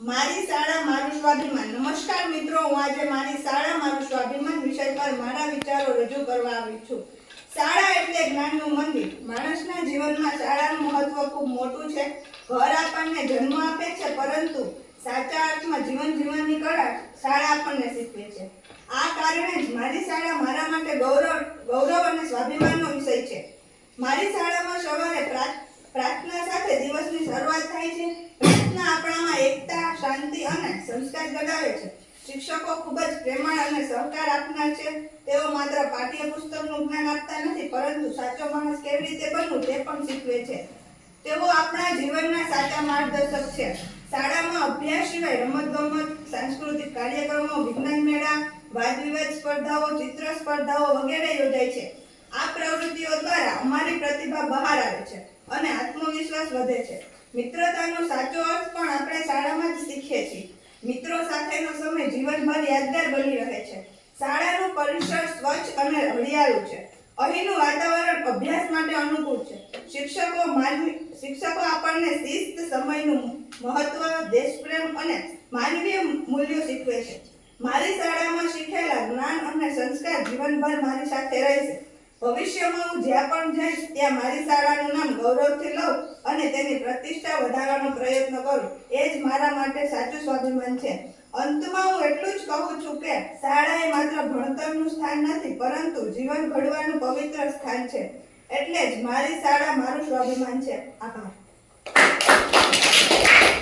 મારી શાળા મારું સ્વાભિમાન. નમસ્કાર મિત્રો, હું આજે મારી શાળા મારું સ્વાભિમાન વિષય પર મારા વિચારો રજૂ કરવા આવી છું. શાળા એટલે જ્ઞાનનું મંદિર. માણસના જીવનમાં શાળાનું મહત્વ ખૂબ મોટું છે. ઘર આપણને જન્મ આપે છે, પરંતુ સાચા અર્થમાં જીવન જીવનની કળા શાળા આપણને શીખવે છે. આ કારણે જ મારી શાળા મારા માટે ગૌરવ ગૌરવ અને સ્વાભિમાનનો વિષય છે. મારી શાળામાં સવારે શાંતિ અને સંસ્કાર જગાવે છે. શિક્ષકો ખૂબ જ પ્રેમાળ અને સહકાર આપનાર છે. તેઓ માત્ર પાઠ્યપુસ્તકનું જ્ઞાન આપતા નથી, પરંતુ સાચો માણસ કેવી રીતે બનવું તે પણ શીખવે છે. તેઓ આપણા જીવનના સાચા માર્ગદર્શક છે. શાળામાં અભ્યાસ સિવાય રમતગમત, સાંસ્કૃતિક કાર્યક્રમો, વિજ્ઞાન મેળા વાદ વિવાદ સ્પર્ધાઓ, ચિત્ર સ્પર્ધાઓ વગેરે યોજાય છે. આ પ્રવૃત્તિઓ દ્વારા અમારી પ્રતિભા બહાર આવે છે અને આત્મવિશ્વાસ વધે છે. મિત્રતાનો સાચો અર્થ પણ આપણે શાળામાં છે. મિત્રો સાથેનો સમય જીવનભર યાદગાર બની રહે છે. શાળાનું પરિસર સ્વચ્છ અને હરિયાળું છે. અહીંનું વાતાવરણ અભ્યાસ માટે અનુકૂળ છે. શિક્ષકો માનવી, શિક્ષકો આપણને શિસ્ત, સમયનું મહત્વ, દેશપ્રેમ અને માનવીય મૂલ્યો શીખવે છે. મારી શાળામાં શીખેલા જ્ઞાન અને સંસ્કાર જીવનભર મારી સાથે રહેશે ભવિષ્યમાં હું જ્યાં પણ જઈશ, ત્યાં મારી શાળાનું નામ ગૌરવથી લઉં અને તેની પ્રતિષ્ઠા વધારવાનો પ્રયત્ન કરું. એ જ મારા માટે સાચું સ્વાભિમાન છે. અંતમાં હું એટલું જ કહું છું કે શાળા એ માત્ર ભણતરનું સ્થાન નથી, પરંતુ જીવન ઘડવાનું પવિત્ર સ્થાન છે. એટલે જ મારી શાળા મારું સ્વાભિમાન છે. આભાર.